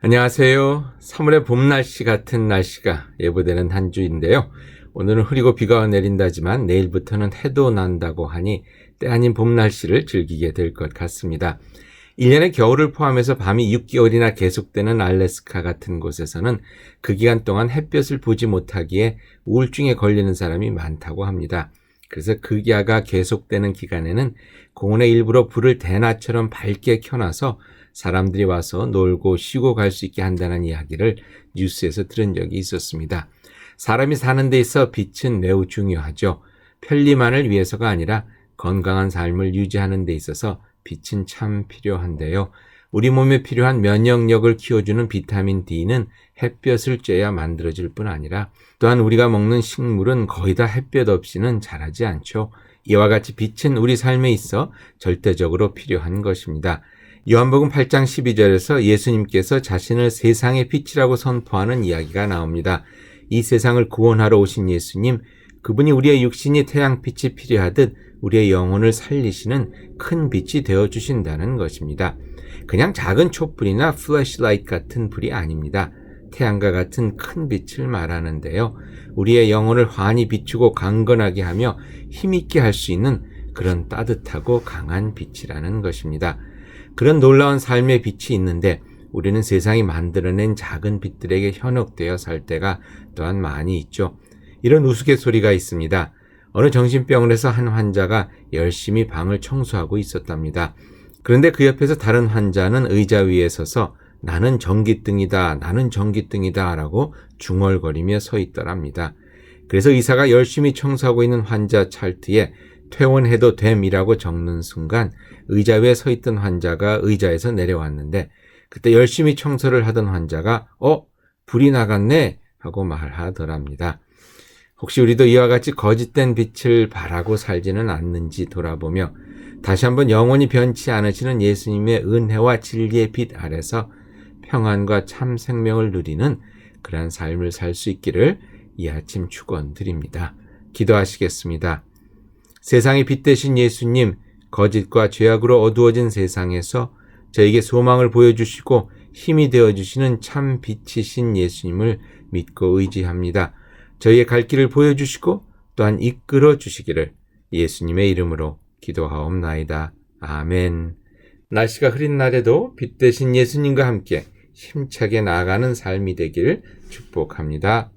안녕하세요. 3월의 봄 날씨 같은 날씨가 예보되는 한 주인데요. 오늘은 흐리고 비가 내린다지만 내일부터는 해도 난다고 하니 때 아닌 봄 날씨를 즐기게 될 것 같습니다. 1년의 겨울을 포함해서 밤이 6개월이나 계속되는 알래스카 같은 곳에서는 그 기간 동안 햇볕을 보지 못하기에 우울증에 걸리는 사람이 많다고 합니다. 그래서 극야가 계속되는 기간에는 공원의 일부러 불을 대낮처럼 밝게 켜놔서 사람들이 와서 놀고 쉬고 갈 수 있게 한다는 이야기를 뉴스에서 들은 적이 있었습니다. 사람이 사는 데 있어 빛은 매우 중요하죠. 편리만을 위해서가 아니라 건강한 삶을 유지하는 데 있어서 빛은 참 필요한데요. 우리 몸에 필요한 면역력을 키워주는 비타민 D는 햇볕을 쬐야 만들어질 뿐 아니라 또한 우리가 먹는 식물은 거의 다 햇볕 없이는 자라지 않죠. 이와 같이 빛은 우리 삶에 있어 절대적으로 필요한 것입니다. 요한복음 8장 12절에서 예수님께서 자신을 세상의 빛이라고 선포하는 이야기가 나옵니다. 이 세상을 구원하러 오신 예수님, 그분이 우리의 육신이 태양빛이 필요하듯 우리의 영혼을 살리시는 큰 빛이 되어 주신다는 것입니다. 그냥 작은 촛불이나 플래시라이트 같은 불이 아닙니다. 태양과 같은 큰 빛을 말하는데요. 우리의 영혼을 환히 비추고 강건하게 하며 힘있게 할 수 있는 그런 따뜻하고 강한 빛이라는 것입니다. 그런 놀라운 삶의 빛이 있는데 우리는 세상이 만들어낸 작은 빛들에게 현혹되어 살 때가 또한 많이 있죠. 이런 우스갯소리가 있습니다. 어느 정신병원에서 한 환자가 열심히 방을 청소하고 있었답니다. 그런데 그 옆에서 다른 환자는 의자 위에 서서 나는 전기등이다, 나는 전기등이다 라고 중얼거리며 서 있더랍니다. 그래서 의사가 열심히 청소하고 있는 환자 찰트에 퇴원해도 됨이라고 적는 순간 의자 위에 서 있던 환자가 의자에서 내려왔는데 그때 열심히 청소를 하던 환자가 어 불이 나갔네 하고 말하더랍니다. 혹시 우리도 이와 같이 거짓된 빛을 바라고 살지는 않는지 돌아보며 다시 한번 영원히 변치 않으시는 예수님의 은혜와 진리의 빛 아래서 평안과 참 생명을 누리는 그러한 삶을 살 수 있기를 이 아침 축원드립니다. 기도하시겠습니다. 세상의 빛 되신 예수님, 거짓과 죄악으로 어두워진 세상에서 저에게 소망을 보여주시고 힘이 되어주시는 참 빛이신 예수님을 믿고 의지합니다. 저희의 갈 길을 보여주시고 또한 이끌어 주시기를 예수님의 이름으로 기도하옵나이다. 아멘. 날씨가 흐린 날에도 빛 대신 예수님과 함께 힘차게 나아가는 삶이 되기를 축복합니다.